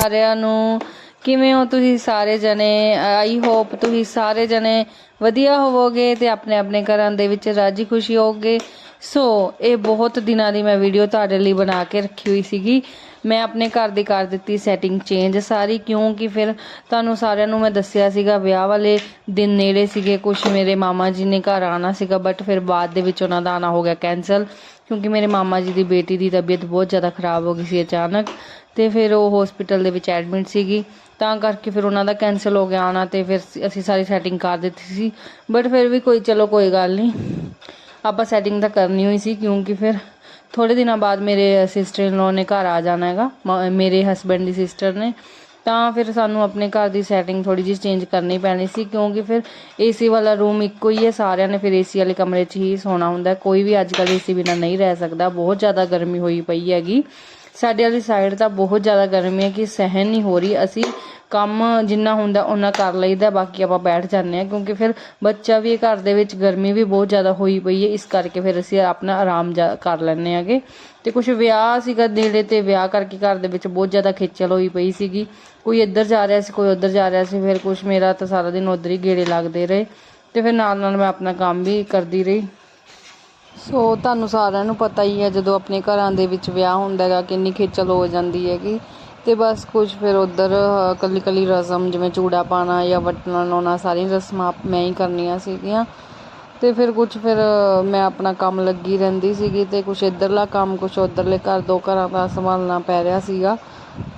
ਸਾਰਿਆਂ ਨੂੰ। ਕਿਵੇਂ ਹੋ ਤੁਸੀਂ ਸਾਰੇ ਜਣੇ? ਆਈ ਹੋਪ ਤੁਸੀਂ ਸਾਰੇ ਜਣੇ ਵਧੀਆ ਹੋਵੋਗੇ ਤੇ ਆਪਣੇ ਆਪਣੇ ਘਰਾਂ ਦੇ ਵਿੱਚ ਰਾਜੀ ਖੁਸ਼ੀ ਹੋਗੇ ਸੋ, ਇਹ ਬਹੁਤ ਦਿਨਾਂ ਦੀ ਮੈਂ ਵੀਡੀਓ ਤੁਹਾਡੇ ਲਈ ਬਣਾ ਕੇ ਰੱਖੀ ਹੋਈ ਸੀਗੀ। ਮੈਂ ਆਪਣੇ ਘਰ ਦੀ ਕਰ ਦਿੱਤੀ ਸੈਟਿੰਗ ਚੇਂਜ ਸਾਰੀ, ਕਿਉਂਕਿ ਫਿਰ ਤੁਹਾਨੂੰ ਸਾਰਿਆਂ ਨੂੰ ਮੈਂ ਦੱਸਿਆ ਸੀਗਾ, ਵਿਆਹ ਵਾਲੇ ਦਿਨ ਨੇੜੇ ਸੀਗੇ ਕੁਝ ਮੇਰੇ ਮਾਮਾ ਜੀ ਨੇ ਘਰ ਆਣਾ ਸੀਗਾ ਬਟ ਫਿਰ ਬਾਅਦ ਦੇ ਵਿੱਚ ਉਹਨਾਂ ਦਾ ਆਣਾ ਹੋ ਗਿਆ ਕੈਨਸਲ ਕਿਉਂਕਿ ਮੇਰੇ ਮਾਮਾ ਜੀ ਦੀ ਬੇਟੀ ਦੀ ਤਬੀਅਤ ਬਹੁਤ ਜ਼ਿਆਦਾ ਖਰਾਬ ਹੋ ਗਈ ਸੀ ਅਚਾਨਕ ਤੇ ਫਿਰ ਉਹ ਹਸਪੀਟਲ ਦੇ ਵਿੱਚ ਐਡਮਿਟ ਸੀਗੀ। ਤਾਂ ਕਰਕੇ ਫਿਰ ਉਹਨਾਂ ਦਾ ਕੈਨਸਲ ਹੋ ਗਿਆ ਆਣਾ ਤੇ ਫਿਰ ਅਸੀਂ ਸਾਰੀ ਸੈਟਿੰਗ ਕਰ ਦਿੱਤੀ ਸੀ। ਬਟ ਫਿਰ ਵੀ ਕੋਈ ਚਲੋ ਕੋਈ ਗੱਲ ਨਹੀਂ ਆਪਾਂ ਸੈਟਿੰਗ ਤਾਂ ਕਰਨੀ ਹੋਈ ਸੀ ਕਿਉਂਕਿ ਫਿਰ ਥੋੜੇ ਦਿਨਾਂ ਬਾਅਦ ਮੇਰੇ ਸਿਸਟਰ ਇਨ ਲੋ ਨੇ ਘਰ ਆ ਜਾਣਾ ਹੈਗਾ। ਮ- ਮੇਰੇ ਹਸਬੰਡ ਦੀ ਸਿਸਟਰ ਨੇ। ਤਾਂ ਫਿਰ ਸਾਨੂੰ ਆਪਣੇ ਘਰ ਦੀ ਸੈਟਿੰਗ ਥੋੜੀ ਜਿਹੀ ਚੇਂਜ ਕਰਨੀ ਪੈਣੀ ਸੀ, ਕਿਉਂਕਿ ਫਿਰ ਏਸੀ ਵਾਲਾ ਰੂਮ ਇੱਕੋ ਹੀ ਹੈ, ਸਾਰਿਆਂ ਨੇ ਫਿਰ ਏਸੀ ਵਾਲੇ ਕਮਰੇ 'ਚ ਹੀ ਸੌਣਾ ਹੁੰਦਾ ਕੋਈ ਵੀ ਅੱਜ ਕੱਲ੍ਹ ਏਸੀ ਬਿਨਾਂ ਨਹੀਂ ਰਹਿ ਸਕਦਾ, ਬਹੁਤ ਜ਼ਿਆਦਾ ਗਰਮੀ ਹੋਈ ਪਈ ਹੈਗੀ। ਸਾਡੇ ਵਾਲੀ ਸਾਈਡ ਤਾਂ ਬਹੁਤ ਜ਼ਿਆਦਾ ਗਰਮੀ ਹੈ ਕਿ ਸਹਿਣ ਨਹੀਂ ਹੋ ਰਹੀ। ਅਸੀਂ ਕੰਮ ਜਿੰਨਾ ਹੁੰਦਾ ਉਹਨਾਂ ਕਰ ਲਈਦਾ, ਬਾਕੀ ਆਪਾਂ ਬੈਠ ਜਾਂਦੇ ਹਾਂ, ਕਿਉਂਕਿ ਫਿਰ ਬੱਚਾ ਵੀ ਘਰ ਦੇ ਵਿੱਚ ਗਰਮੀ ਵੀ ਬਹੁਤ ਜ਼ਿਆਦਾ ਹੋਈ ਪਈ ਹੈ, ਇਸ ਕਰਕੇ ਫਿਰ ਅਸੀਂ ਆਪਣਾ ਆਰਾਮ ਜਾ- ਕਰ ਲੈਂਦੇ ਹੈਗੇ। ਤੇ ਕੁਝ ਵਿਆਹ ਸੀਗਾ ਨੇੜੇ ਤੇ, ਵਿਆਹ ਕਰਕੇ ਘਰ ਦੇ ਵਿੱਚ ਬਹੁਤ ਜ਼ਿਆਦਾ ਖੇਚਲ ਹੋਈ ਪਈ ਸੀਗੀ। ਕੋਈ ਇੱਧਰ ਜਾ ਰਿਹਾ ਸੀ, ਕੋਈ ਉੱਧਰ ਜਾ ਰਿਹਾ ਸੀ, ਫਿਰ ਕੁਝ ਮੇਰਾ ਤਾਂ ਸਾਰਾ ਦਿਨ ਉੱਧਰ ਹੀ ਗੇੜੇ ਲੱਗਦੇ ਰਹੇ। ਤੇ ਫਿਰ ਨਾਲ ਨਾਲ ਮੈਂ ਆਪਣਾ ਕੰਮ ਵੀ ਕਰਦੀ ਰਹੀ। ਸੋ ਤੁਹਾਨੂੰ ਸਾਰਿਆਂ ਨੂੰ ਪਤਾ ਹੀ ਹੈ, ਜਦੋਂ ਆਪਣੇ ਘਰਾਂ ਦੇ ਵਿੱਚ ਵਿਆਹ ਹੁੰਦਾ ਹੈਗਾ, ਕਿੰਨੀ ਖੇਚਲ ਹੋ ਜਾਂਦੀ ਹੈਗੀ। ਤੇ ਬਸ ਕੁਝ ਫਿਰ ਉਧਰ ਕੱਲੀ ਕੱਲੀ ਰਸਮ ਜਿਵੇਂ ਚੂੜਾ ਪਾਣਾ ਜਾਂ ਵਟਣਾ ਲਾਉਣਾ ਸਾਰੀਆਂ ਰਸਮਾਂ ਮੈਂ ਹੀ ਕਰਨੀਆਂ ਸੀਗੀਆਂ। ਤੇ ਫਿਰ ਕੁਝ ਫਿਰ ਮੈਂ ਆਪਣਾ ਕੰਮ ਲੱਗੀ ਰਹਿੰਦੀ ਸੀਗੀ ਤੇ ਕੁਝ ਇੱਧਰਲਾ ਕੰਮ ਕੁਝ ਉਧਰਲੇ ਘਰ, ਦੋ ਘਰਾਂ ਦਾ ਸੰਭਾਲਣਾ ਪੈ ਰਿਹਾ ਸੀਗਾ।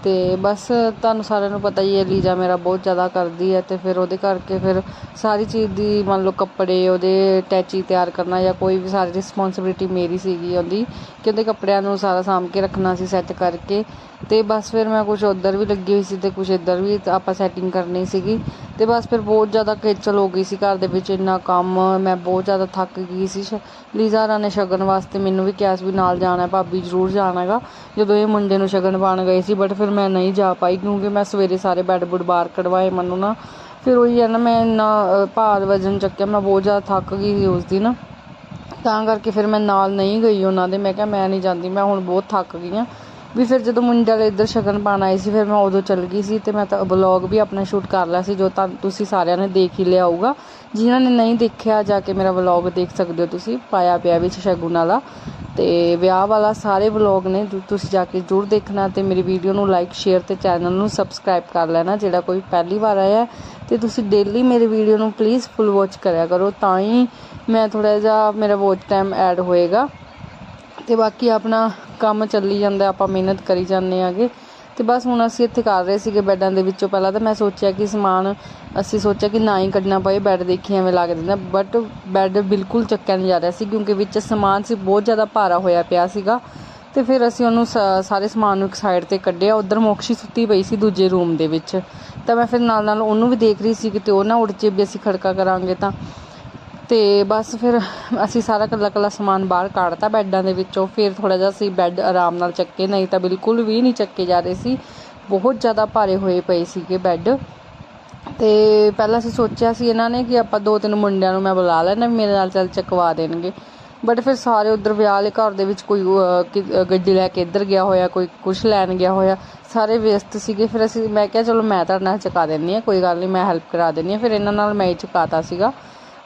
ਤੇ ਬਸ ਤੁਹਾਨੂੰ ਸਾਰਿਆਂ ਨੂੰ ਪਤਾ ਹੀ ਹੈ, ਲੀਜਾ ਮੇਰਾ ਬਹੁਤ ਜ਼ਿਆਦਾ ਕਰਦੀ ਹੈ ਤੇ ਫਿਰ ਉਹਦੇ ਕਰਕੇ ਫਿਰ ਸਾਰੀ ਚੀਜ਼ ਦੀ ਮੰਨ ਲਓ ਕੱਪੜੇ, ਉਹਦੇ ਅਟੈਚੀ ਤਿਆਰ ਕਰਨਾ ਜਾਂ ਕੋਈ ਵੀ ਸਾਰੀ ਰਿਸਪੌਂਸਿਬਿਲਟੀ ਮੇਰੀ ਸੀਗੀ ਉਹਦੀ ਕਿ ਉਹਦੇ ਕੱਪੜਿਆਂ ਨੂੰ ਸਾਰਾ ਸਾਂਭ ਕੇ ਰੱਖਣਾ ਸੀ ਸੈੱਟ ਕਰਕੇ ਤੇ ਬਸ ਫਿਰ ਮੈਂ ਕੁਝ ਉਧਰ ਵੀ ਲੱਗੀ ਹੋਈ ਸੀ ਤੇ ਕੁਝ ਇੱਧਰ ਵੀ ਆਪਾਂ ਸੈਟਿੰਗ ਕਰਨੀ ਸੀਗੀ ਤੇ ਬਸ ਫਿਰ ਬਹੁਤ ਜ਼ਿਆਦਾ ਖੇਚਲ ਹੋ ਗਈ ਸੀ ਘਰ ਦੇ ਵਿੱਚ, ਇੰਨਾ ਕੰਮ, ਮੈਂ ਬਹੁਤ ਜ਼ਿਆਦਾ ਥੱਕ ਗਈ ਸੀ। ਸ਼- ਨੇ ਸ਼ਗਨ ਵਾਸਤੇ ਮੈਨੂੰ ਵੀ ਕਿਹਾ ਸੀ ਵੀ ਨਾਲ ਜਾਣਾ ਭਾਬੀ ਜ਼ਰੂਰ ਜਾਣਾ ਹੈਗਾ ਜਦੋਂ ਇਹ ਮੁੰਡੇ ਨੂੰ ਸ਼ਗਨ ਪਾਉਣ ਗਏ ਸੀ ਬਟ ਫਿਰ ਮੈਂ ਨਹੀਂ ਜਾ ਪਾਈ ਕਿਉਂਕਿ ਮੈਂ ਸਵੇਰੇ ਸਾਰੇ ਬੈੱਡ ਬੁੱਡ ਬਾਹਰ ਕਢਵਾਏ ਮੈਨੂੰ ਨਾ। ਫਿਰ ਉਹੀ ਹੈ ਨਾ, ਮੈਂ ਇੰਨਾ ਭਾਰ ਵਜਨ ਚੱਕਿਆ, ਮੈਂ ਬਹੁਤ ਜ਼ਿਆਦਾ ਥੱਕ ਗਈ ਸੀ ਉਸ ਦਿਨ। ਤਾਂ ਕਰਕੇ ਫਿਰ ਮੈਂ ਨਾਲ ਨਹੀਂ ਗਈ ਉਹਨਾਂ ਦੇ, ਮੈਂ ਕਿਹਾ ਮੈਂ ਨਹੀਂ ਜਾਂਦੀ, ਮੈਂ ਹੁਣ ਬਹੁਤ ਥੱਕ ਗਈ ਹਾਂ। ਵੀ ਫਿਰ ਜਦੋਂ ਮੁੰਡੇ ਵਾਲੇ ਇੱਧਰ ਸ਼ਗਨ ਪਾਉਣ ਆਏ ਸੀ, ਫਿਰ ਮੈਂ ਉਦੋਂ ਚੱਲ ਗਈ ਸੀ ਤੇ ਮੈਂ ਤਾਂ ਵਲੌਗ ਵੀ ਆਪਣਾ ਸ਼ੂਟ ਕਰ ਲਿਆ ਸੀ, ਜੋ ਤਾਂ ਤੁਸੀਂ ਸਾਰਿਆਂ ਨੇ ਦੇਖ ਹੀ ਲਿਆ ਹੋਊਗਾ। ਜਿਨ੍ਹਾਂ ਨੇ ਨਹੀਂ ਦੇਖਿਆ, ਜਾ ਕੇ ਮੇਰਾ ਵਲੌਗ ਦੇਖ ਸਕਦੇ ਹੋ ਤੁਸੀਂ, ਪਾਇਆ ਪਿਆ ਵਿੱਚ ਸ਼ਗੁਨ ਵਾਲਾ। ਤੇ ਵਿਆਹ ਵਾਲਾ ਸਾਰੇ ਵਲੌਗ ਨੇ, ਜੋ ਤੁਸੀਂ ਜਾ ਕੇ ਜ਼ਰੂਰ ਦੇਖਣਾ ਤੇ ਮੇਰੀ ਵੀਡੀਓ ਨੂੰ ਲਾਈਕ ਸ਼ੇਅਰ ਤੇ ਚੈਨਲ ਨੂੰ ਸਬਸਕ੍ਰਾਈਬ ਕਰ ਲੈਣਾ, ਜਿਹੜਾ ਕੋਈ ਪਹਿਲੀ ਵਾਰ ਆਇਆ ਹੈ। ਤੇ ਤੁਸੀਂ ਡੇਲੀ ਮੇਰੀ ਵੀਡੀਓ ਨੂੰ ਪਲੀਜ਼ ਫੁੱਲ ਵਾਚ ਕਰਿਆ ਕਰੋ, ਤਾਂ ਹੀ ਮੈਂ ਥੋੜਾ ਜਿਹਾ ਮੇਰਾ ਵਾਚ ਟਾਈਮ ਐਡ ਹੋਏਗਾ। ਤੇ ਬਾਕੀ ਆਪਣਾ ਕੰਮ ਚੱਲੀ ਜਾਂਦਾ, ਆਪਾਂ ਮਿਹਨਤ ਕਰੀ ਜਾਂਦੇ ਆਗੇ। ਤੇ ਬਸ ਹੁਣ ਅਸੀਂ ਇੱਥੇ ਕਰ ਰਹੇ ਸੀਗੇ ਬੈੱਡਾਂ ਦੇ ਵਿੱਚੋਂ ਪਹਿਲਾਂ ਤਾਂ ਮੈਂ ਸੋਚਿਆ ਕਿ ਸਮਾਨ, ਅਸੀਂ ਸੋਚਿਆ ਕਿ ਨਾ ਹੀ ਕੱਢਣਾ ਪਏ ਬੈੱਡ ਦੇਖੀ ਐਵੇਂ ਲੱਗ ਜਾਂਦਾ ਬਟ ਬੈੱਡ ਬਿਲਕੁਲ ਚੱਕਿਆ ਨਹੀਂ ਜਾ ਰਿਹਾ ਸੀ, ਕਿਉਂਕਿ ਵਿੱਚ ਸਮਾਨ ਸੀ, ਬਹੁਤ ਜ਼ਿਆਦਾ ਭਾਰਾ ਹੋਇਆ ਪਿਆ ਸੀਗਾ। ਤੇ ਫਿਰ ਅਸੀਂ ਉਹਨੂੰ ਸ- ਸਾਰੇ ਸਮਾਨ ਨੂੰ ਇੱਕ ਸਾਈਡ ਤੇ ਕੱਢਿਆ। ਉਧਰ ਮੋਕਸ਼ੀ ਸੁੱਤੀ ਪਈ ਸੀ ਦੂਜੇ ਰੂਮ ਦੇ ਵਿੱਚ। ਤਾਂ ਮੈਂ ਫਿਰ ਨਾਲ ਨਾਲ ਉਹਨੂੰ ਵੀ ਦੇਖ ਰਹੀ ਸੀ ਕਿਤੇ ਉਹ ਨਾ ਉੱਠ ਜੇ ਵੀ ਅਸੀਂ ਖੜਕਾ ਕਰਾਂਗੇ ਤਾਂ। ਤੇ ਬਸ ਫਿਰ ਅਸੀਂ ਸਾਰਾ ਕੱਲਾ ਕੱਲਾ ਸਮਾਨ ਬਾਹਰ ਕੱਢਤਾ ਬੈੱਡਾਂ ਦੇ ਵਿੱਚੋਂ। ਫਿਰ ਥੋੜਾ ਜਿਹਾ ਅਸੀਂ ਬੈੱਡ ਆਰਾਮ ਨਾਲ ਚੱਕੇ, ਨਹੀਂ ਤਾਂ ਬਿਲਕੁਲ ਵੀ ਨਹੀਂ ਚੱਕੇ ਜਾ ਰਹੇ ਸੀ। ਬਹੁਤ ਜ਼ਿਆਦਾ ਭਾਰੇ ਹੋਏ ਪਏ ਸੀਗੇ ਬੈੱਡ। ਤੇ ਪਹਿਲਾਂ ਅਸੀਂ ਸੋਚਿਆ ਸੀ ਇਹਨਾਂ ਨੇ ਕਿ ਆਪਾਂ ਦੋ ਤਿੰਨ ਮੁੰਡਿਆਂ ਨੂੰ ਮੈਂ ਬੁਲਾ ਲੈਣਾ ਵੀ ਮੇਰੇ ਨਾਲ ਚੱਲ ਚਕਵਾ ਦੇਣਗੇ। ਬਟ ਫਿਰ ਸਾਰੇ ਉਧਰ ਵਿਆਹ ਵਾਲੇ ਘਰ ਦੇ ਵਿੱਚ ਕੋਈ ਗੱਡੀ ਲੈ ਕੇ ਇੱਧਰ ਗਿਆ ਹੋਇਆ, ਕੋਈ ਕੁਛ ਲੈਣ ਗਿਆ ਹੋਇਆ, ਸਾਰੇ ਵਿਅਸਤ ਸੀਗੇ। ਫਿਰ ਅਸੀਂ, ਮੈਂ ਕਿਹਾ ਚਲੋ ਮੈਂ ਤੁਹਾਡੇ ਨਾਲ ਚੁਕਾ ਦਿੰਨੀ ਆ ਕੋਈ ਗੱਲ ਨਹੀਂ, ਮੈਂ ਹੈਲਪ ਕਰਾ ਦਿੰਨੀ ਆ ਫਿਰ ਇਹਨਾਂ ਨਾਲ ਮੈਂ ਹੀ ਚੁਕਾਤਾ ਸੀਗਾ।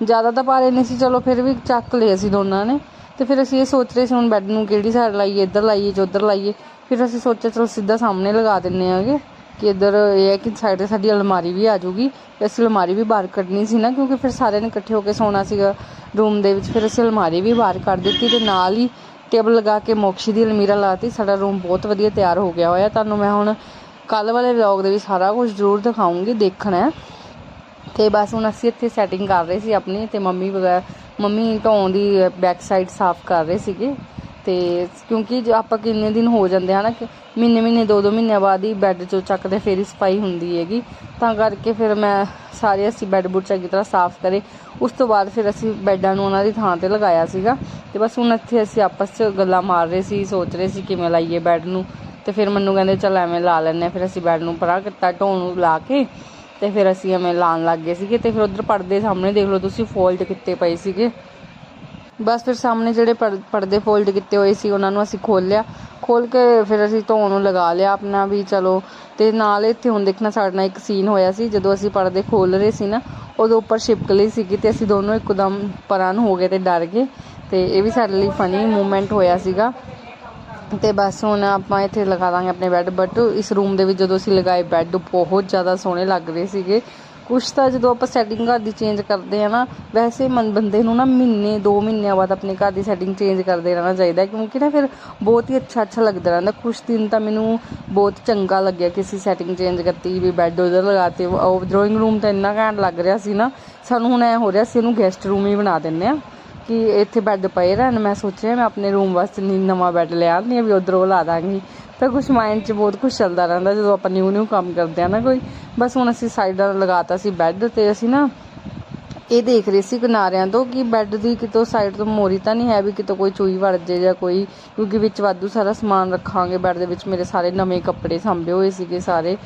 ਜ਼ਿਆਦਾ ਤਾਂ ਭਾਰੇ ਨਹੀਂ ਸੀ, ਚਲੋ ਫਿਰ ਵੀ ਚੱਕ ਲਏ ਅਸੀਂ ਦੋਨਾਂ ਨੇ। ਤੇ ਫਿਰ ਅਸੀਂ ਇਹ ਸੋਚ ਰਹੇ ਸੀ ਹੁਣ ਬੈੱਡ ਨੂੰ ਕਿਹੜੀ ਸਾਈਡ ਲਾਈਏ, ਇੱਧਰ ਲਾਈਏ ਜਾਂ ਉੱਧਰ ਲਾਈਏ। ਫਿਰ ਅਸੀਂ ਸੋਚਿਆ ਚਲੋ ਸਿੱਧਾ ਸਾਹਮਣੇ ਲਗਾ ਦਿੰਨੇ ਆਗੇ ਕਿ ਇੱਧਰ ਇਹ ਹੈ ਕਿ ਸਾਈਡ ਤੇ ਸਾਡੀ ਅਲਮਾਰੀ ਵੀ ਆ ਜਾਊਗੀ। ਤੇ ਅਸੀਂ ਅਲਮਾਰੀ ਵੀ ਬਾਹਰ ਕੱਢਣੀ ਸੀ ਨਾ, ਕਿਉਂਕਿ ਫਿਰ ਸਾਰਿਆਂ ਨੇ ਇਕੱਠੇ ਹੋ ਕੇ ਸੌਣਾ ਸੀਗਾ ਰੂਮ ਦੇ ਵਿੱਚ। ਫਿਰ ਅਸੀਂ ਅਲਮਾਰੀ ਵੀ ਬਾਹਰ ਕੱਢ ਦਿੱਤੀ ਤੇ ਨਾਲ ਹੀ ਟੇਬਲ ਲਗਾ ਕੇ ਮੋਕਸ਼ੀ ਦੀ ਅਲਮੀਰਾ ਲਾਤੀ ਸਾਡਾ ਰੂਮ ਬਹੁਤ ਵਧੀਆ ਤਿਆਰ ਹੋ ਗਿਆ ਹੋਇਆ। ਤੁਹਾਨੂੰ ਮੈਂ ਹੁਣ ਕੱਲ ਵਾਲੇ ਵਲੌਗ ਦੇ ਵਿੱਚ ਸਾਰਾ ਕੁਝ ਜ਼ਰੂਰ ਦਿਖਾਉਂਗੀ ਦੇਖਣਾ ਹੈ। ਤੇ ਬਸ ਹੁਣ ਅਸੀਂ ਇੱਥੇ ਸੈਟਿੰਗ ਕਰ ਰਹੇ ਸੀ ਆਪਣੀ ਤੇ ਮੰਮੀ ਵਗੈਰਾ ਮੰਮੀ ਢੋਂ ਦੀ ਬੈਕ ਸਾਈਡ ਸਾਫ਼ ਕਰ ਰਹੇ ਸੀਗੇ ਤੇ ਕਿਉਂਕਿ ਜੇ ਆਪਾਂ ਕਿੰਨੇ ਦਿਨ ਹੋ ਜਾਂਦੇ ਹਨ ਕਿ ਮਹੀਨੇ ਮਹੀਨੇ ਦੋ ਦੋ ਮਹੀਨਿਆਂ ਬਾਅਦ ਹੀ ਬੈੱਡ ਚੋਂ ਚੱਕਦੇ ਫੇਰ ਹੀ ਸਫ਼ਾਈ ਹੁੰਦੀ ਹੈਗੀ। ਤਾਂ ਕਰਕੇ ਫਿਰ ਮੈਂ ਸਾਰੇ ਅਸੀਂ ਬੈੱਡ ਬੁੱਡ ਚੰਗੀ ਤਰ੍ਹਾਂ ਸਾਫ਼ ਕਰੇ। ਉਸ ਤੋਂ ਬਾਅਦ ਫਿਰ ਅਸੀਂ ਬੈੱਡਾਂ ਨੂੰ ਉਹਨਾਂ ਦੀ ਥਾਂ ਤੇ ਲਗਾਇਆ ਸੀਗਾ। ਤੇ ਬਸ ਹੁਣ ਇੱਥੇ ਅਸੀਂ ਆਪਸ 'ਚ ਗੱਲਾਂ ਮਾਰ ਰਹੇ ਸੀ, ਸੋਚ ਰਹੇ ਸੀ ਕਿਵੇਂ ਲਾਈਏ ਬੈੱਡ ਨੂੰ। ਤੇ ਫਿਰ ਮੈਨੂੰ ਕਹਿੰਦੇ ਚੱਲ ਐਵੇਂ ਲਾ ਲੈਂਦੇ ਹਾਂ ਫਿਰ ਅਸੀਂ ਬੈੱਡ ਨੂੰ ਪਰਾਂ ਕੀਤਾ, ਢੋਣ ਨੂੰ ਲਾ ਕੇ ਤੇ ਫਿਰ ਅਸੀਂ ਐਵੇਂ ਲਾਣ ਲੱਗ ਗਏ ਸੀਗੇ ਤੇ ਫਿਰ ਉਧਰ ਪਰਦੇ ਸਾਹਮਣੇ ਦੇਖ ਲਓ ਤੁਸੀਂ ਫੋਲਡ ਕੀਤੇ ਪਏ ਸੀਗੇ। ਬਸ ਫਿਰ ਸਾਹਮਣੇ ਜਿਹੜੇ ਪਰ- ਪਰਦੇ ਫੋਲਡ ਕੀਤੇ ਹੋਏ ਸੀ ਉਹਨਾਂ ਨੂੰ ਅਸੀਂ ਖੋਲ੍ਹਿਆ। ਖੋਲ ਕੇ ਫਿਰ ਅਸੀਂ ਧੋਣ ਨੂੰ ਲਗਾ ਲਿਆ ਆਪਣਾ ਵੀ ਚਲੋ। ਤੇ ਨਾਲ ਇੱਥੇ ਹੁਣ ਦੇਖਣਾ ਸਾਡੇ ਨਾਲ ਇੱਕ ਸੀਨ ਹੋਇਆ ਸੀ, ਜਦੋਂ ਅਸੀਂ ਪਰਦੇ ਖੋਲ ਰਹੇ ਸੀ ਨਾ, ਉਦੋਂ ਉੱਪਰ ਛਿਪਕ ਲਈ ਸੀਗੀ ਤੇ ਅਸੀਂ ਦੋਨੋਂ ਇੱਕਦਮ ਪਰਾਂ ਨੂੰ ਹੋ ਗਏ ਤੇ ਡਰ ਗਏ। ਤੇ ਇਹ ਵੀ ਸਾਡੇ ਲਈ ਫਨੀ ਮੂਮੈਂਟ ਹੋਇਆ ਸੀਗਾ। ਤੇ ਬਸ ਹੁਣ ਆਪਾਂ ਇੱਥੇ ਲਗਾ ਦਾਂਗੇ ਆਪਣੇ ਬੈੱਡ ਬਟ ਇਸ ਰੂਮ ਦੇ ਵਿੱਚ ਜਦੋਂ ਅਸੀਂ ਲਗਾਏ ਬੈੱਡ ਬਹੁਤ ਜ਼ਿਆਦਾ ਸੋਹਣੇ ਲੱਗ ਰਹੇ ਸੀਗੇ। ਕੁਛ ਤਾਂ ਜਦੋਂ ਆਪਾਂ ਸੈਟਿੰਗ ਘਰ ਦੀ ਚੇਂਜ ਕਰਦੇ ਆ ਨਾ, ਵੈਸੇ ਮਨ ਬੰਦੇ ਨੂੰ ਨਾ ਮਹੀਨੇ 2 ਮਹੀਨਿਆਂ ਬਾਅਦ ਆਪਣੇ ਘਰ ਦੀ ਸੈਟਿੰਗ ਚੇਂਜ ਕਰਦੇ ਰਹਿਣਾ ਚਾਹੀਦਾ ਕਿਉਂਕਿ ਨਾ ਫਿਰ ਬਹੁਤ ਹੀ ਅੱਛਾ ਅੱਛਾ ਲੱਗਦਾ ਰਹਿੰਦਾ। ਕੁਛ ਦਿਨ ਤਾਂ ਮੈਨੂੰ ਬਹੁਤ ਚੰਗਾ ਲੱਗਿਆ ਕਿ ਅਸੀਂ ਸੈਟਿੰਗ ਚੇਂਜ ਕਰਤੀ ਵੀ ਬੈੱਡ ਉਧਰ ਲਗਾਤੇ। ਉਹ ਡਰਾਇੰਗ ਰੂਮ ਤਾਂ ਇੰਨਾ ਘੈਂਟ ਲੱਗ ਰਿਹਾ ਸੀ ਨਾ, ਸਾਨੂੰ ਹੁਣ ਐ ਹੋ ਰਿਹਾ ਸੀ, ਇਹਨੂੰ ਗੈਸਟ ਰੂਮ ਹੀ ਬਣਾ ਦਿੰਨੇ ਆ ਕਿ ਇੱਥੇ ਬੈੱਡ ਪਏ ਰਹਿਣ। ਮੈਂ ਸੋਚਿਆ, ਮੈਂ ਆਪਣੇ ਰੂਮ ਵਾਸਤੇ ਨਵਾਂ ਬੈੱਡ ਲੈ ਆਉਂਦੀ ਹਾਂ, ਵੀ ਉਧਰੋਂ ਲਾ ਦਾਂਗੀ। ਤਾਂ ਕੁਛ ਮਾਈਂਡ 'ਚ ਬਹੁਤ ਕੁਛ ਚੱਲਦਾ ਰਹਿੰਦਾ ਜਦੋਂ ਆਪਾਂ ਨਿਊ ਨਿਊ ਕੰਮ ਕਰਦੇ ਆ ਨਾ ਕੋਈ। ਬਸ ਹੁਣ ਅਸੀਂ ਸਾਈਡਾਂ ਲਗਾਤਾ ਸੀ ਬੈੱਡ ਤੇ ਅਸੀਂ ਨਾ ਇਹ ਦੇਖ ਰਹੇ ਸੀ ਕਿਨਾਰਿਆਂ ਤੋਂ ਕਿ ਬੈੱਡ ਦੀ ਕਿਤੋਂ ਸਾਈਡ ਤੋਂ ਮੋਰੀ ਤਾਂ ਨਹੀਂ ਹੈ ਵੀ ਕਿਤੋਂ ਕੋਈ ਚੂਈ ਵੜ ਜੇ ਜਾਂ ਕੋਈ, ਕਿਉਂਕਿ ਵਿੱਚ ਵਾਧੂ ਸਾਰਾ ਸਮਾਨ ਰੱਖਾਂਗੇ ਬੈੱਡ ਦੇ ਵਿੱਚ, ਮੇਰੇ ਸਾਰੇ ਨਵੇਂ ਕੱਪੜੇ ਸਾਂਭੇ ਹੋਏ ਸੀਗੇ ਸਾਰੇ।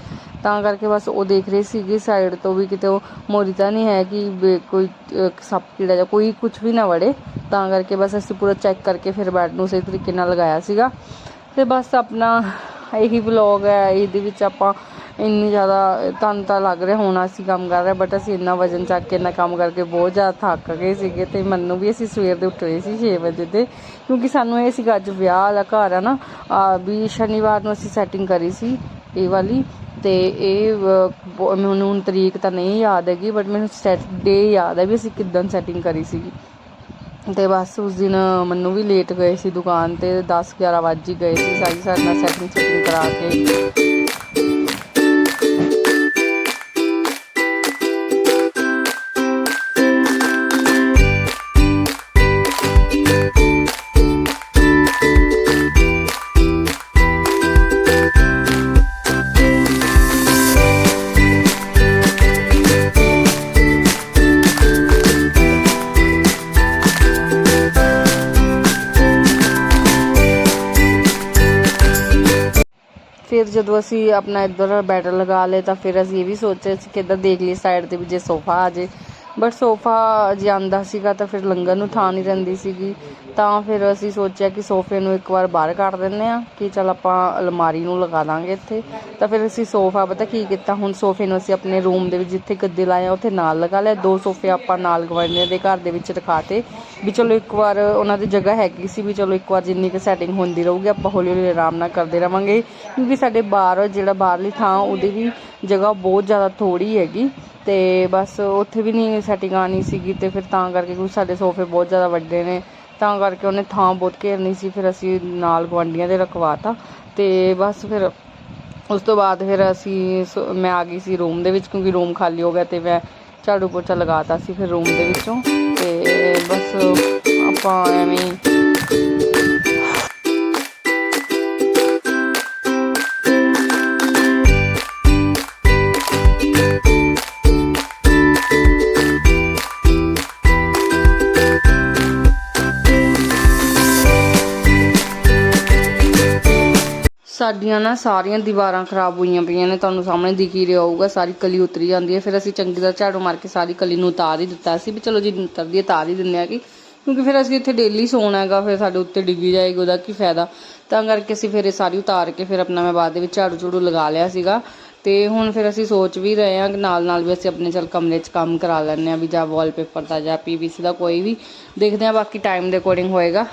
ਤਾਂ ਕਰਕੇ ਬਸ ਉਹ ਦੇਖ ਰਹੇ ਸੀਗੇ ਸਾਈਡ ਤੋਂ ਵੀ ਕਿਤੇ ਉਹ ਮੋਰੀ ਤਾਂ ਨਹੀਂ ਹੈ ਕਿ ਕੋਈ ਸੱਪ ਕੀੜਾ ਜਾਂ ਕੋਈ ਕੁਝ ਵੀ ਨਾ ਵੜੇ। ਤਾਂ ਕਰਕੇ ਬਸ ਅਸੀਂ ਪੂਰਾ ਚੈੱਕ ਕਰਕੇ ਫਿਰ ਬੈੱਡ ਨੂੰ ਸਹੀ ਤਰੀਕੇ ਨਾਲ ਲਗਾਇਆ ਸੀਗਾ। ਤੇ ਬਸ ਆਪਣਾ ਇਹੀ ਵਲੌਗ ਹੈ, ਇਹਦੇ ਵਿੱਚ ਆਪਾਂ ਇੰਨੀ ਜ਼ਿਆਦਾ ਤੁਹਾਨੂੰ ਤਾਂ ਲੱਗ ਰਿਹਾ, ਹੁਣ ਅਸੀਂ ਕੰਮ ਕਰ ਰਹੇ ਬਟ ਅਸੀਂ ਇੰਨਾ ਵਜਨ ਚੱਕ ਕੇ, ਇੰਨਾ ਕੰਮ ਕਰਕੇ ਬਹੁਤ ਜ਼ਿਆਦਾ ਥੱਕ ਗਏ ਸੀਗੇ ਤੇ ਮੈਨੂੰ ਵੀ ਅਸੀਂ ਸਵੇਰ ਦੇ ਉੱਠ ਰਹੇ ਸੀ 6 ਵਜੇ ਤੇ, ਕਿਉਂਕਿ ਸਾਨੂੰ ਇਹ ਸੀਗਾ ਅੱਜ ਵਿਆਹ ਵਾਲਾ ਘਰ ਆ ਨਾ, ਆ ਵੀ ਸ਼ਨੀਵਾਰ ਨੂੰ ਅਸੀਂ ਸੈਟਿੰਗ ਕਰੀ ਸੀ ਇਹ ਵਾਲੀ ਤੇ ਇਹ ਮੈਨੂੰ ਹੁਣ ਤਰੀਕ ਤਾਂ ਨਹੀਂ ਯਾਦ ਹੈਗੀ ਬਟ ਮੈਨੂੰ ਸੈਟ ਡੇ ਯਾਦ ਹੈ ਵੀ ਅਸੀਂ ਕਿੱਦਣ ਸੈਟਿੰਗ ਕਰੀ ਸੀਗੀ ਤੇ ਬਸ ਉਸ ਦਿਨ ਮੈਨੂੰ ਵੀ ਲੇਟ ਗਏ ਸੀ ਦੁਕਾਨ ਤੇ 10 11 ਵੱਜ ਹੀ ਗਏ ਸੀ ਸਾਰੀ ਸਾਡੇ ਨਾਲ ਸੈਟਿੰਗ ਸੈਟਿੰਗ ਕਰਾ ਕੇ। ਜਦੋਂ ਅਸੀਂ ਆਪਣਾ ਇੱਧਰ ਬੈਟਰ ਲਗਾ ਲਏ ਤਾਂ ਫਿਰ ਅਸੀਂ ਇਹ ਵੀ ਸੋਚਿਆ ਸੀ ਕਿ ਇੱਧਰ ਦੇਖ ਲਈ ਸਾਈਡ ਤੇ ਵੀ ਜੇ ਸੋਫਾ ਆ ਜੇ। ਬਟ ਸੋਫਾ ਜੇ ਆਂਦਾ ਸੀਗਾ ਤਾਂ ਫਿਰ ਲੰਗਰ ਨੂੰ ਥਾਂ ਨਹੀਂ ਰਹਿੰਦੀ ਸੀਗੀ। ਤਾਂ ਫਿਰ ਅਸੀਂ ਸੋਚਿਆ ਕਿ ਸੋਫੇ ਨੂੰ ਇੱਕ ਵਾਰ ਬਾਹਰ ਕੱਢ ਦਿੰਨੇ ਆ ਕਿ ਚਲ ਆਪਾਂ ਅਲਮਾਰੀ ਨੂੰ ਲਗਾ ਦਾਂਗੇ ਇੱਥੇ। ਤਾਂ ਫਿਰ ਅਸੀਂ ਸੋਫਾ ਪਤਾ ਕੀ ਕੀਤਾ, ਹੁਣ ਸੋਫੇ ਨੂੰ ਅਸੀਂ ਆਪਣੇ ਰੂਮ ਦੇ ਵਿੱਚ ਜਿੱਥੇ ਗੱਦੇ ਲਾਏ ਉੱਥੇ ਨਾਲ ਲਗਾ ਲਿਆ। ਦੋ ਸੋਫੇ ਆਪਾਂ ਨਾਲ ਗਵਾਂਢੀਆਂ ਦੇ ਘਰ ਦੇ ਵਿੱਚ ਰਖਾਤੇ ਵੀ ਚਲੋ ਇੱਕ ਵਾਰ ਉਹਨਾਂ ਦੀ ਜਗ੍ਹਾ ਹੈਗੀ ਸੀ ਵੀ ਚਲੋ ਇੱਕ ਵਾਰ ਜਿੰਨੀ ਕੁ ਸੈਟਿੰਗ ਹੁੰਦੀ ਰਹੂਗੀ, ਆਪਾਂ ਹੌਲੀ ਹੌਲੀ ਆਰਾਮ ਨਾਲ ਕਰਦੇ ਰਵਾਂਗੇ। ਕਿਉਂਕਿ ਸਾਡੇ ਬਾਹਰ ਜਿਹੜਾ ਬਾਹਰਲੀ ਥਾਂ, ਉਹਦੀ ਵੀ ਜਗ੍ਹਾ ਬਹੁਤ ਜ਼ਿਆਦਾ ਥੋੜੀ ਹੈਗੀ। ਤੇ ਬਸ ਉੱਥੇ ਵੀ ਨਹੀਂ ਸੈਟਿੰਗ ਆਣੀ ਸੀਗੀ ਤੇ ਫਿਰ ਤਾਂ ਕਰਕੇ ਕਿਉਂਕਿ ਸਾਡੇ ਸੋਫੇ ਬਹੁਤ ਜ਼ਿਆਦਾ ਵੱਡੇ ਨੇ, ਤਾਂ ਕਰਕੇ ਉਹਨੇ ਥਾਂ ਬਹੁਤ ਘੇਰਨੀ ਸੀ, ਫਿਰ ਅਸੀਂ ਨਾਲ ਗਵਾਂਢੀਆਂ ਦੇ ਰਖਵਾਤਾ ਤੇ ਬਸ ਫਿਰ ਉਸ ਤੋਂ ਬਾਅਦ ਫਿਰ ਅਸੀਂ ਸ- ਮੈਂ ਆ ਗਈ ਸੀ ਰੂਮ ਦੇ ਵਿੱਚ ਕਿਉਂਕਿ ਰੂਮ ਖਾਲੀ ਹੋ ਗਿਆ ਤੇ ਮੈਂ ਝਾੜੂ ਪੋਚਾ ਲਗਾਤਾ ਸੀ ਫਿਰ ਰੂਮ ਦੇ ਵਿੱਚੋਂ ਤੇ ਬਸ ਆਪਾਂ ਐਵੇਂ ਸਾਡੀਆਂ ਨਾ ਸਾਰੀਆਂ ਦੀਵਾਰਾਂ ਖਰਾਬ ਹੋਈਆਂ ਪਈਆਂ ਨੇ, ਤੁਹਾਨੂੰ ਸਾਹਮਣੇ ਦਿਖ ਹੀ ਰਿਹਾ ਹੋਊਗਾ, ਸਾਰੀ ਕਲੀ ਉਤਰੀ ਜਾਂਦੀ ਹੈ। ਫਿਰ ਅਸੀਂ ਚੰਗੀ ਤਰ੍ਹਾਂ ਝਾੜੂ ਮਾਰ ਕੇ ਸਾਰੀ ਕਲੀ ਨੂੰ ਉਤਾਰ ਹੀ ਦਿੱਤਾ। ਸੀ ਵੀ ਚਲੋ ਜੀ ਉਤਰਦੀ ਹੈ, ਉਤਾਰ ਹੀ ਦਿੰਦੇ ਆ ਕਿ, ਕਿਉਂਕਿ ਫਿਰ ਅਸੀਂ ਇੱਥੇ ਡੇਲੀ ਸੌਣਾ ਹੈਗਾ, ਫਿਰ ਸਾਡੇ ਉੱਤੇ ਡਿੱਗੀ ਜਾਏਗੀ, ਉਹਦਾ ਕੀ ਫਾਇਦਾ। ਤਾਂ ਕਰਕੇ ਅਸੀਂ ਫਿਰ ਇਹ ਸਾਰੀ ਉਤਾਰ ਕੇ ਫਿਰ ਆਪਣਾ ਮੈਂ ਬਾਅਦ ਦੇ ਵਿੱਚ ਝਾੜੂ ਝੂੜੂ ਲਗਾ ਲਿਆ ਸੀਗਾ। ਤੇ ਹੁਣ ਫਿਰ ਅਸੀਂ ਸੋਚ ਵੀ ਰਹੇ ਹਾਂ ਕਿ ਨਾਲ ਨਾਲ ਵੀ ਅਸੀਂ ਆਪਣੇ ਚਲ ਕਮਰੇ 'ਚ ਕੰਮ ਕਰਾ ਲੈਂਦੇ ਹਾਂ, ਵੀ ਜਾਂ ਵਾਲਪੇਪਰ ਦਾ ਜਾਂ ਪੀਵੀਸੀ ਦਾ ਕੋਈ ਵੀ ਦੇਖਦੇ ਹਾਂ, ਬਾਕੀ ਟਾਈਮ ਦੇ ਅਕੋਰਡਿੰਗ ਹੋਏਗਾ।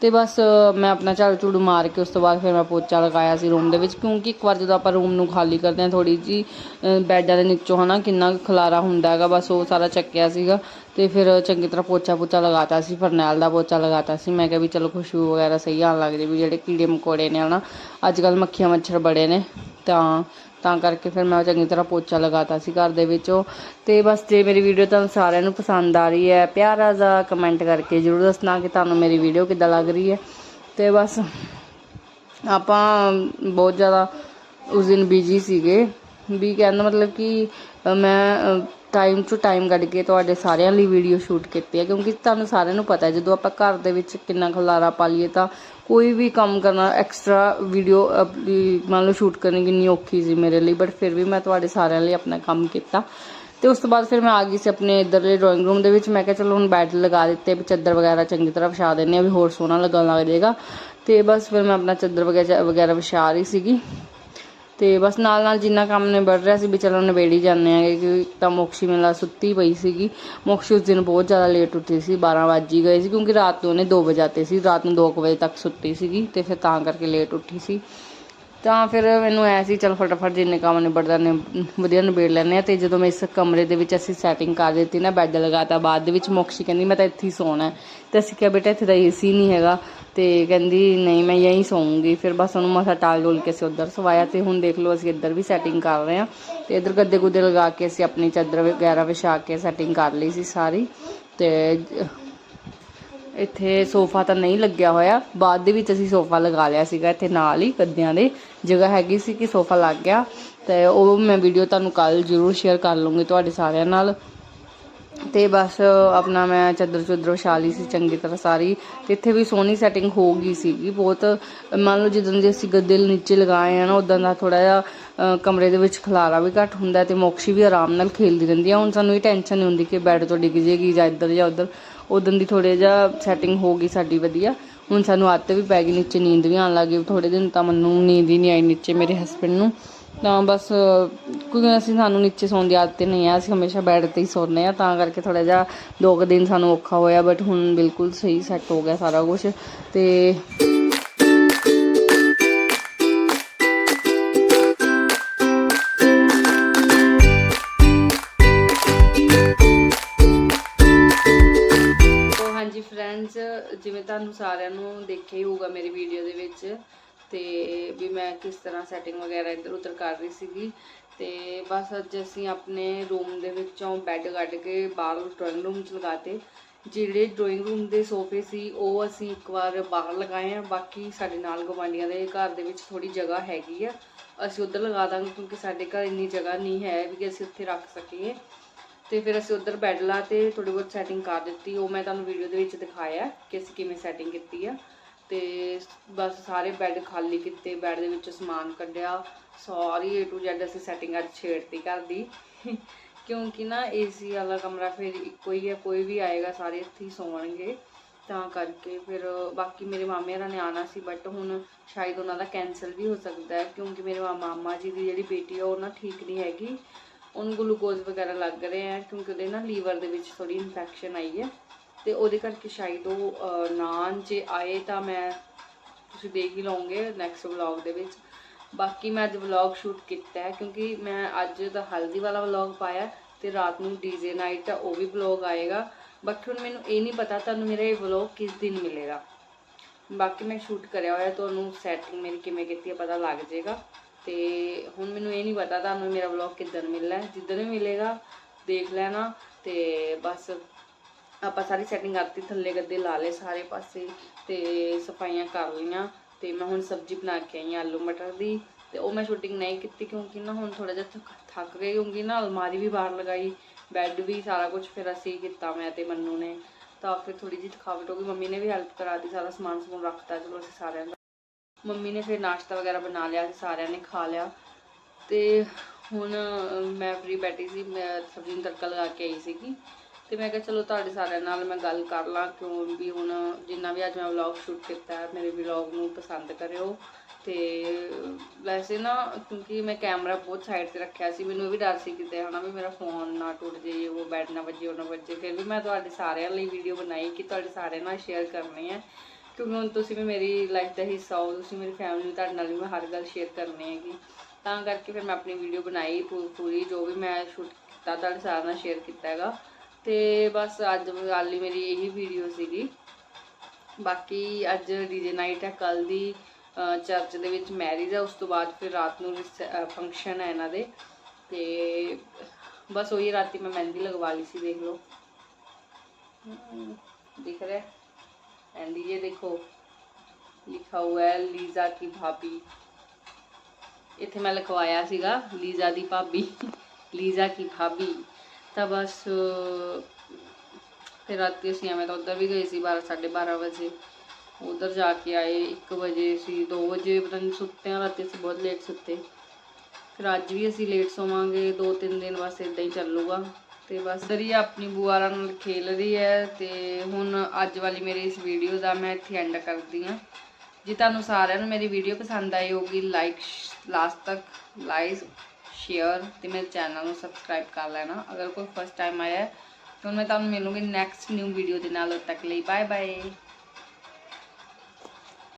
ਤੇ ਬਸ ਮੈਂ ਆਪਣਾ ਝਾੜੂ ਝੂੜੂ ਮਾਰ ਕੇ ਉਸ ਤੋਂ ਬਾਅਦ ਫਿਰ ਮੈਂ ਪੋਚਾ ਲਗਾਇਆ ਸੀ ਰੂਮ ਦੇ ਵਿੱਚ, ਕਿਉਂਕਿ ਇੱਕ ਵਾਰ ਜਦੋਂ ਆਪਾਂ ਰੂਮ ਨੂੰ ਖਾਲੀ ਕਰਦੇ ਹਾਂ ਥੋੜੀ ਜੀ ਬੈੱਡਾਂ ਦੇ ਨੀਚੋਂ ਹਨਾ, ਕਿੰਨਾ ਕੁ ਖਲਾਰਾ ਹੁੰਦਾ ਹੈਗਾ, ਬਸ ਉਹ ਸਾਰਾ ਚੱਕਿਆ ਸੀਗਾ। ਤੇ ਫਿਰ ਚੰਗੀ ਤਰ੍ਹਾਂ ਪੋਚਾ ਪੋਚਾ ਲਗਾਤਾ ਸੀ, ਫਰਨੈਲ ਦਾ ਪੋਚਾ ਲਗਾਤਾ ਸੀ। ਮੈਂ ਕਿਹਾ ਵੀ ਚਲੋ ਖੁਸ਼ਬੂ ਵਗੈਰਾ ਸਹੀ ਆਉਣ ਲੱਗ ਜੇ ਵੀ ਜਿਹੜੇ ਕੀੜੇ ਮਕੌੜੇ ਨੇ ਹਨਾ, ਅੱਜ ਕੱਲ ਮੱਖੀਆਂ ਮੱਛਰ ਬੜੇ ਨੇ, ਤਾਂ ਤਾਂ ਕਰਕੇ ਫਿਰ ਮੈਂ ਚੰਗੀ ਤਰ੍ਹਾਂ ਪੋਚਾ ਲਗਾਤਾ ਸੀ ਘਰ ਦੇ ਵਿੱਚੋਂ ਤੇ ਬਸ ਜੇ ਮੇਰੀ ਵੀਡੀਓ ਤੁਹਾਨੂੰ ਸਾਰਿਆਂ ਨੂੰ ਪਸੰਦ ਆ ਰਹੀ ਹੈ, ਪਿਆਰਾ ਜਿਹਾ ਕਮੈਂਟ ਕਰਕੇ ਜ਼ਰੂਰ ਦੱਸਣਾ ਕਿ ਤੁਹਾਨੂੰ ਮੇਰੀ ਵੀਡੀਓ ਕਿੱਦਾਂ ਲੱਗ ਰਹੀ ਹੈ। ਤੇ ਬਸ ਆਪਾਂ ਬਹੁਤ ਜ਼ਿਆਦਾ ਉਸ ਦਿਨ ਬਿਜ਼ੀ ਸੀਗੇ। ਵੀ ਕਹਿੰਦਾ ਮਤਲਬ ਕਿ ਮੈਂ ਟਾਈਮ ਟੂ ਟਾਈਮ ਕੱਢ ਕੇ ਤੁਹਾਡੇ ਸਾਰਿਆਂ ਲਈ ਵੀਡੀਓ ਸ਼ੂਟ ਕੀਤੀ ਹੈ, ਕਿਉਂਕਿ ਤੁਹਾਨੂੰ ਸਾਰਿਆਂ ਨੂੰ ਪਤਾ ਹੈ, ਜਦੋਂ ਆਪਾਂ ਘਰ ਦੇ ਵਿੱਚ ਕਿੰਨਾ ਖਲਾਰਾ ਪਾ ਲਈਏ ਤਾਂ ਕੋਈ ਵੀ ਕੰਮ ਕਰਨਾ ਐਕਸਟਰਾ ਵੀਡੀਓ ਮੰਨ ਲਓ ਸ਼ੂਟ ਕਰਨੀ ਕਿੰਨੀ ਔਖੀ ਸੀ ਮੇਰੇ ਲਈ ਬਟ ਫਿਰ ਵੀ ਮੈਂ ਤੁਹਾਡੇ ਸਾਰਿਆਂ ਲਈ ਆਪਣਾ ਕੰਮ ਕੀਤਾ। ਤੇ ਉਸ ਤੋਂ ਬਾਅਦ ਫਿਰ ਮੈਂ ਆ ਗਈ ਸੀ ਆਪਣੇ ਇੱਧਰਲੇ ਡਰਾਇੰਗ ਰੂਮ ਦੇ ਵਿੱਚ, ਮੈਂ ਕਿਹਾ ਚਲੋ ਹੁਣ ਬੈੱਡ ਲਗਾ ਦਿੱਤੇ, ਵੀ ਚੱਦਰ ਵਗੈਰਾ ਚੰਗੀ ਤਰ੍ਹਾਂ ਵਿਛਾ ਦਿੰਨੇ ਆ ਵੀ ਹੋਰ ਸੋਹਣਾ ਲੱਗਣ ਲੱਗ ਜਾਏਗਾ। ਤੇ ਬਸ ਫਿਰ ਮੈਂ ਆਪਣਾ ਚੱਦਰ ਵਗੈਰਾ ਵਗੈਰਾ ਵਿਛਾ ਰਹੀ ਸੀਗੀ। ਤੇ ਬਸ ਨਾਲ ਨਾਲ ਜਿੰਨਾ ਕੰਮ ਨਿਬੜ ਰਿਹਾ ਸੀ ਵੀ ਚਲੋ ਨਿਬੇੜੀ ਜਾਂਦੇ ਆਂਗੇ ਕਿ ਤਾਂ ਮੋਕਸ਼ੀ ਮੇਲਾ ਸੁੱਤੀ ਪਈ ਸੀਗੀ। ਮੋਕਸ਼ੀ ਉਸ ਦਿਨ ਬਹੁਤ ਜ਼ਿਆਦਾ ਲੇਟ ਉੱਠੀ ਸੀ 12 ਵੱਜ ਹੀ ਗਏ ਸੀ ਕਿਉਂਕਿ ਰਾਤ ਨੂੰ ਉਹਨੇ 2 ਵਜਾਤੇ ਸੀ, ਰਾਤ ਨੂੰ 2 ਵਜੇ ਤੱਕ ਸੁੱਤੀ ਸੀਗੀ ਤੇ ਫਿਰ ਤਾਂ ਕਰਕੇ ਲੇਟ ਉੱਠੀ ਸੀ। ਤਾਂ ਫਿਰ ਮੈਨੂੰ ਐ ਸੀ, ਚਲ ਫਟਾਫਟ ਜਿੰਨੇ ਕੰਮ ਨਿਬੜਦਾ ਨੇ ਵਧੀਆ ਨਿਬੇੜ ਲੈਂਦੇ ਆ ਤੇ ਜਦੋਂ ਮੈਂ ਇਸ ਕਮਰੇ ਦੇ ਵਿੱਚ ਅਸੀਂ ਸੈਟਿੰਗ ਕਰ ਦਿੱਤੀ ਨਾ ਬੈੱਡ ਲਗਾਤਾ ਬਾਅਦ ਦੇ ਵਿੱਚ ਮੋਕਸ਼ੀ ਕਹਿੰਦੀ, ਮੈਂ ਤਾਂ ਇੱਥੇ ਹੀ ਸੌਣਾ ਹੈ। ਤੇ ਅਸੀਂ ਕਿਹਾ, ਬੇਟਾ, ਇੱਥੇ ਤਾਂ ਏਸੀ ਨਹੀਂ ਹੈਗਾ। ਤੇ ਕਹਿੰਦੀ, ਨਹੀਂ, ਮੈਂ ਯਹੀਂ ਸੌਂਗੀ। ਫਿਰ ਬਸ ਉਹਨੂੰ ਮਸਾ ਟਾਲ ਡੋਲ ਕੇ ਅਸੀਂ ਉੱਧਰ ਸਵਾਇਆ ਤੇ ਹੁਣ ਦੇਖ ਲਓ, ਅਸੀਂ ਇੱਧਰ ਵੀ ਸੈਟਿੰਗ ਕਰ ਰਹੇ ਆ ਤੇ ਇੱਧਰ ਗੱਦੇ ਗੁੱਦੇ ਲਗਾ ਕੇ ਅਸੀਂ ਆਪਣੀ ਚਾਦਰ ਵਗੈਰਾ ਵਿਛਾ ਕੇ ਸੈਟਿੰਗ ਕਰ ਲਈ ਸੀ ਸਾਰੀ। ਤੇ ਇੱਥੇ ਸੋਫਾ ਤਾਂ ਨਹੀਂ ਲੱਗਿਆ ਹੋਇਆ। ਬਾਅਦ ਦੇ ਵਿੱਚ ਅਸੀਂ ਸੋਫਾ ਲਗਾ ਲਿਆ ਸੀਗਾ ਇੱਥੇ ਨਾਲ ਹੀ ਗੱਦਿਆਂ ਦੇ। ਜਗ੍ਹਾ ਹੈਗੀ ਸੀ ਕਿ ਸੋਫਾ ਲੱਗ ਗਿਆ। ਤੇ ਉਹ ਮੈਂ ਵੀਡੀਓ ਤੁਹਾਨੂੰ ਕੱਲ ਜ਼ਰੂਰ ਸ਼ੇਅਰ ਕਰ ਲੂੰਗੀ ਤੁਹਾਡੇ ਸਾਰਿਆਂ ਨਾਲ। ਤੇ ਬਸ ਆਪਣਾ ਮੈਂ ਚਾਦਰ ਚੁਦਰ ਵਿਛਾ ਲਈ ਸੀ ਚੰਗੀ ਤਰ੍ਹਾਂ ਸਾਰੀ। ਤੇ ਇੱਥੇ ਵੀ ਸੋਹਣੀ ਸੈਟਿੰਗ ਹੋ ਗਈ ਸੀਗੀ ਬਹੁਤ। ਮੰਨ ਲਓ ਜਦੋਂ ਦੇ ਅਸੀਂ ਗੱਦੇ ਨੀਚੇ ਲਗਾਏ ਆ ਨਾ ਉਦਾਂ ਦਾ ਥੋੜਾ ਜਿਹਾ ਕਮਰੇ ਦੇ ਵਿੱਚ ਖਲਾਰਾ ਵੀ ਘੱਟ ਹੁੰਦਾ ਹੈ ਤੇ ਮੋਕਸ਼ੀ ਵੀ ਆਰਾਮ ਨਾਲ ਖੇਲਦੀ ਰਹਿੰਦੀ ਆ। ਹੁਣ ਸਾਨੂੰ ਇਹ ਟੈਨਸ਼ਨ ਨਹੀਂ ਹੁੰਦੀ ਕਿ ਬੈੱਡ ਤੋਂ ਡਿੱਗ ਜੇਗੀ ਜਾਂ ਇੱਧਰ ਜਾਂ ਉੱਧਰ। ਉਦੋਂ ਦੀ ਥੋੜੇ ਜਿਹਾ ਸੈਟਿੰਗ ਹੋ ਗਈ ਸਾਡੀ ਵਧੀਆ। ਹੁਣ ਸਾਨੂੰ ਆਦਤ ਵੀ ਪੈ ਗਈ ਨੀਚੇ ਨੀਂਦ ਵੀ ਆਉਣ ਲੱਗ ਗਈ। ਥੋੜੇ ਦਿਨ ਤਾਂ ਮੈਨੂੰ ਨੀਂਦ ਹੀ ਨਹੀਂ ਆਈ ਨੀਚੇ ਮੇਰੇ ਹਸਬੰਡ ਨੂੰ। ਤਾਂ ਬਸ, ਕਿਉਂਕਿ ਅਸੀਂ ਸਾਨੂੰ ਨੀਚੇ ਸੌਣ ਦੀ ਆਦਤ ਨਹੀਂ ਆ, ਅਸੀਂ ਹਮੇਸ਼ਾ ਬੈੱਡ ਤੇ ਹੀ ਸੌਂਦੇ ਆ ਤਾਂ ਕਰਕੇ ਥੋੜਾ ਜਿਹਾ ਦੋ ਕੁ ਦਿਨ ਸਾਨੂੰ ਔਖਾ ਹੋਇਆ ਬਟ ਹੁਣ ਬਿਲਕੁਲ ਸਹੀ ਸੈੱਟ ਹੋ ਗਿਆ ਸਾਰਾ ਕੁਝ ਤੇ ਤੁਹਾਨੂੰ ਸਾਰਿਆਂ ਨੂੰ ਦੇਖਿਆ ਹੀ ਹੋਊਗਾ ਮੇਰੀ ਵੀਡੀਓ ਦੇ ਵਿੱਚ ਤੇ ਵੀ ਮੈਂ ਕਿਸ ਤਰ੍ਹਾਂ ਸੈਟਿੰਗ ਵਗੈਰਾ ਇੱਧਰ ਉੱਧਰ ਕਰ ਰਹੀ ਸੀਗੀ ਤੇ ਬਸ ਅੱਜ ਅਸੀਂ ਆਪਣੇ ਰੂਮ ਦੇ ਵਿੱਚੋਂ ਬੈੱਡ ਕੱਢ ਕੇ ਬਾਹਰ ਡਰਾਇੰਗ ਰੂਮ ਚ ਲਗਾਤੇ ਜਿਹੜੇ ਡਰਾਇੰਗ ਰੂਮ ਦੇ ਸੋਫੇ ਸੀ ਉਹ ਅਸੀਂ ਇੱਕ ਵਾਰ ਬਾਹਰ ਲਗਾਏ ਆ, ਬਾਕੀ ਸਾਡੇ ਨਾਲ ਗਵਾਂਡੀਆਂ ਦੇ ਘਰ ਦੇ ਵਿੱਚ ਥੋੜੀ ਜਗ੍ਹਾ ਹੈਗੀ ਆ। ਅਸੀਂ ਉੱਧਰ ਲਗਾ ਦਾਂਗੇ ਕਿਉਂਕਿ ਸਾਡੇ ਘਰ ਇੰਨੀ ਜਗ੍ਹਾ ਨਹੀਂ ਹੈ ਵੀ ਅਸੀਂ ਉੱਥੇ ਰੱਖ ਸਕੀਏ। ਤੇ ਫਿਰ ਅਸੀਂ ਉੱਧਰ ਬੈੱਡ ਲਾ ਤੇ ਥੋੜੀ ਬਹੁਤ ਸੈਟਿੰਗ ਕਰ ਦਿੱਤੀ। ਉਹ ਮੈਂ ਤੁਹਾਨੂੰ ਵੀਡੀਓ ਦੇ ਵਿੱਚ ਦਿਖਾਇਆ ਕਿ ਅਸੀਂ ਕਿਵੇਂ ਸੈਟਿੰਗ ਕੀਤੀ ਆ। ਤੇ ਬਸ ਸਾਰੇ ਬੈੱਡ ਖਾਲੀ ਕੀਤੇ ਬੈੱਡ ਦੇ ਵਿੱਚ ਸਮਾਨ ਕੱਢਿਆ। ਸਾਰੀ A to Z ਅਸੀਂ ਸੈਟਿੰਗ ਅੱਜ ਛੇੜਤੀ ਘਰ ਦੀ। ਕਿਉਂਕਿ ਨਾ ਏਸੀ ਵਾਲਾ ਕਮਰਾ ਫਿਰ ਇੱਕੋ ਹੀ ਹੈ ਕੋਈ ਵੀ ਆਏਗਾ ਸਾਰੇ ਇੱਥੇ ਹੀ ਸੌਣਗੇ। ਤਾਂ ਕਰਕੇ ਫਿਰ ਬਾਕੀ ਮੇਰੇ ਮਾਮੇ ਹਰਾਂ ਨੇ ਆਣਾ ਸੀ ਬਟ ਹੁਣ ਸ਼ਾਇਦ ਉਹਨਾਂ ਦਾ ਕੈਨਸਲ ਵੀ ਹੋ ਸਕਦਾ ਹੈ। ਕਿਉਂਕਿ ਮੇਰੇ ਮਾ- ਮਾਮਾ ਜੀ ਦੀ ਜਿਹੜੀ ਬੇਟੀ ਆ, ਉਹ ਨਾ ਠੀਕ ਨਹੀਂ ਹੈਗੀ। ਉਹਨੂੰ ਗਲੂਕੋਜ਼ ਵਗੈਰਾ ਲੱਗ ਰਹੇ ਆ, ਕਿਉਂਕਿ ਉਹਦੇ ਨਾ ਲੀਵਰ ਦੇ ਵਿੱਚ ਥੋੜੀ ਇਨਫੈਕਸ਼ਨ ਆਈ ਹੈ। ਤੇ ਉਹਦੇ ਕਰਕੇ ਸ਼ਾਇਦ ਉਹ ਨਾਨ ਜੇ ਆਏ ਤਾਂ ਮੈਂ ਤੁਸੀਂ ਦੇਖ ਹੀ ਲਓਗੇ ਨੈਕਸਟ ਵਲੌਗ ਦੇ ਵਿੱਚ। ਬਾਕੀ ਮੈਂ ਅੱਜ ਵਲੌਗ ਸ਼ੂਟ ਕੀਤਾ ਹੈ, ਕਿਉਂਕਿ ਮੈਂ ਅੱਜ ਦਾ ਹਲਦੀ ਵਾਲਾ ਵਲੌਗ ਪਾਇਆ ਤੇ ਰਾਤ ਨੂੰ ਡੀਜੇ ਨਾਈਟ ਆ, ਉਹ ਵੀ ਵਲੌਗ ਆਏਗਾ। ਬਾਕੀ ਹੁਣ ਮੈਨੂੰ ਇਹ ਨਹੀਂ ਪਤਾ ਤੁਹਾਨੂੰ ਮੇਰਾ ਇਹ ਵਲੌਗ ਕਿਸ ਦਿਨ ਮਿਲੇਗਾ। ਬਾਕੀ ਮੈਂ ਸ਼ੂਟ ਕਰਿਆ ਹੋਇਆ, ਤੁਹਾਨੂੰ ਸੈਟਿੰਗ ਮੇਰੀ ਕਿਵੇਂ ਕੀਤੀ ਹੈ ਪਤਾ ਲੱਗ ਜਾਏਗਾ। ਤੇ ਹੁਣ ਮੈਨੂੰ ਇਹ ਨਹੀਂ ਪਤਾ ਤੁਹਾਨੂੰ ਮੇਰਾ ਵਲੌਗ ਕਿੱਦਣ ਮਿਲਣਾ ਹੈ। ਜਿੱਦਣ ਵੀ ਮਿਲੇਗਾ, ਦੇਖ ਲੈਣਾ ਤੇ ਬਸ ਆਪਾਂ ਸਾਰੀ ਸੈਟਿੰਗ ਕਰਤੀ, ਥੱਲੇ ਗੱਦੇ ਲਾ ਲਏ ਸਾਰੇ ਪਾਸੇ ਤੇ ਸਫਾਈਆਂ ਕਰ ਲਈਆਂ ਤੇ ਮੈਂ ਹੁਣ ਸਬਜ਼ੀ ਬਣਾ ਕੇ ਆਈ ਹਾਂ ਆਲੂ ਮਟਰ ਦੀ ਤੇ ਉਹ ਮੈਂ ਸ਼ੂਟਿੰਗ ਨਹੀਂ ਕੀਤੀ ਕਿਉਂਕਿ ਨਾ ਹੁਣ ਥੋੜਾ ਜਿਹਾ ਥੱਕ- ਥੱਕ ਗਈ ਹੋਊਂਗੀ ਨਾ, ਅਲਮਾਰੀ ਵੀ ਬਾਹਰ ਲਗਾਈ ਬੈੱਡ ਵੀ ਸਾਰਾ ਕੁਝ ਫਿਰ ਅਸੀਂ ਕੀਤਾ ਮੈਂ ਤੇ ਮੰਨੂ ਨੇ। ਤਾਂ ਫਿਰ ਥੋੜੀ ਜਿਹੀ ਥਕਾਵਟ ਹੋ ਗਈ, ਮੰਮੀ ਨੇ ਵੀ ਹੈਲਪ ਕਰਾਤੀ ਸਾਰਾ ਸਮਾਨ ਸਮੂਨ ਰੱਖਤਾ, ਚਲੋ ਅਸੀਂ ਸਾਰਿਆਂ ਦਾ ਮੰਮੀ ਨੇ ਫਿਰ ਨਾਸ਼ਤਾ ਵਗੈਰਾ ਬਣਾ ਲਿਆ ਤੇ ਸਾਰਿਆਂ ਨੇ ਖਾ ਲਿਆ। ਤੇ ਹੁਣ ਮੈਂ ਫ੍ਰੀ ਬੈਠੀ ਸੀ, ਮੈਂ ਸਬਜ਼ੀ ਨੂੰ ਤੜਕਾ ਲਗਾ ਕੇ ਆਈ ਸੀਗੀ। ਤੇ ਮੈਂ ਕਿਹਾ ਚਲੋ ਤੁਹਾਡੇ ਸਾਰਿਆਂ ਨਾਲ ਮੈਂ ਗੱਲ ਕਰ ਲਾਂ, ਕਿਉਂ ਵੀ ਹੁਣ ਜਿੰਨਾ ਵੀ ਅੱਜ ਮੈਂ ਵਲੌਗ ਸ਼ੂਟ ਕੀਤਾ ਹੈ ਮੇਰੇ ਵਲੌਗ ਨੂੰ ਪਸੰਦ ਕਰਿਓ। ਤੇ ਵੈਸੇ ਨਾ, ਕਿਉਂਕਿ ਮੈਂ ਕੈਮਰਾ ਬਹੁਤ ਸਾਈਡ ਤੇ ਰੱਖਿਆ ਸੀ, ਮੈਨੂੰ ਇਹ ਵੀ ਡਰ ਸੀ ਕਿਤੇ ਹਨਾ ਵੀ ਮੇਰਾ ਫੋਨ ਨਾ ਟੁੱਟ ਜੇ ਉਹ ਬੈਡ ਨਾ ਵੱਜੇ, ਉਹ ਨਾ ਵੱਜੇ। ਫਿਰ ਵੀ ਮੈਂ ਤੁਹਾਡੇ ਸਾਰਿਆਂ ਲਈ ਵੀਡੀਓ ਬਣਾਈ ਕਿ ਤੁਹਾਡੇ ਸਾਰਿਆਂ ਨਾਲ ਸ਼ੇਅਰ ਕਰਨੀ ਹੈ। ਕਿਉਂਕਿ ਹੁਣ ਤੁਸੀਂ ਵੀ ਮੇਰੀ ਲਾਈਫ ਦਾ ਹਿੱਸਾ ਹੋ, ਤੁਸੀਂ ਮੇਰੀ ਫੈਮਿਲੀ ਤੁਹਾਡੇ ਨਾਲ ਵੀ ਮੈਂ ਹਰ ਗੱਲ ਸ਼ੇਅਰ ਕਰਨੀ ਹੈਗੀ। ਤਾਂ ਕਰਕੇ ਫਿਰ ਮੈਂ ਆਪਣੀ ਵੀਡੀਓ ਬਣਾਈ ਪੂਰੀ ਜੋ ਵੀ ਮੈਂ ਸ਼ੂਟ ਕੀਤਾ, ਤੁਹਾਡੇ ਸਾਰਿਆਂ ਨਾਲ ਸ਼ੇਅਰ ਕੀਤਾ ਹੈਗਾ। ਤੇ ਬਸ ਅੱਜ ਗੱਲ ਲਈ ਮੇਰੀ ਇਹੀ ਵੀਡੀਓ ਸੀਗੀ। ਬਾਕੀ ਅੱਜ ਡੀਜੇ ਨਾਈਟ ਹੈ ਕੱਲ ਦੀ ਚਰਚ ਦੇ ਵਿੱਚ ਮੈਰਿਜ ਹੈ, ਉਸ ਤੋਂ ਬਾਅਦ ਫਿਰ ਰਾਤ ਨੂੰ ਫੰਕਸ਼ਨ ਹੈ ਇਹਨਾਂ ਦੇ। ਤੇ ਬਸ ਉਹੀ ਰਾਤੀ ਮੈਂ ਮਹਿੰਦੀ ਲਗਵਾ ਲਈ ਸੀ, ਦੇਖ ਲਓ। ਦਿਖ ਰਿਹਾ? एंड ये देखो लिखा हुआ है लीजा की भाभी ਇੱਥੇ ਮੈਂ ਲਿਖਵਾਇਆ ਸੀਗਾ ਲੀਜ਼ਾ ਦੀ ਭਾਬੀ ਲੀਜ਼ਾ ਕੀ ਭਾਬੀ ਤਾਂ ਬਸ ਫਿਰ ਰਾਤੀ ਅਸੀਂ ਐਵੇਂ ਤਾਂ ਉੱਧਰ ਵੀ ਗਏ ਸੀ 12 12:30 ਵਜੇ ਉਧਰ ਜਾ ਕੇ ਆਏ 1 ਵਜੇ ਸੀ 2 ਵਜੇ ਪਤਾ ਨਹੀਂ ਸੁੱਤੇ ਆ ਰਾਤੀ ਅਸੀਂ ਬਹੁਤ ਲੇਟ ਸੁੱਤੇ ਫਿਰ ਅੱਜ ਵੀ ਅਸੀਂ ਲੇਟ ਸੋਵਾਂਗੇ ਦੋ ਤਿੰਨ ਦਿਨ ਬਸ ਇਦਾਂ ਹੀ ਚੱਲੂਗਾ ਤੇ ਬਸ ਦਰੀ ਆਪਣੀ ਬੁਆਰਾਂ ਨਾਲ ਖੇਲ ਰਹੀ ਹੈ ਤੇ ਹੁਣ ਅੱਜ ਵਾਲੀ ਮੇਰੀ ਇਸ ਵੀਡੀਓ ਦਾ ਮੈਂ ਇੱਥੇ ਐਂਡ ਕਰਦੀ ਹਾਂ। ਜੇ ਤੁਹਾਨੂੰ ਸਾਰਿਆਂ ਨੂੰ ਮੇਰੀ ਵੀਡੀਓ ਪਸੰਦ ਆਈ ਹੋਗੀ ਲਾਈਕ ਲਾਸਟ ਤੱਕ ਲਾਈਕ ਸ਼ੇਅਰ ਤੇ ਮੇਰੇ ਚੈਨਲ ਨੂੰ ਸਬਸਕ੍ਰਾਈਬ ਕਰ ਲੈਣਾ। ਅਗਰ ਕੋਈ ਫਸਟ ਟਾਈਮ ਆਇਆ ਹੈ, ਤਾਂ ਮੈਂ ਤੁਹਾਨੂੰ ਮਿਲੂੰਗੀ ਨੈਕਸਟ ਨਿਊ ਵੀਡੀਓ ਦੇ ਨਾਲ। ਉਦ ਤੱਕ ਲਈ ਬਾਏ ਬਾਏ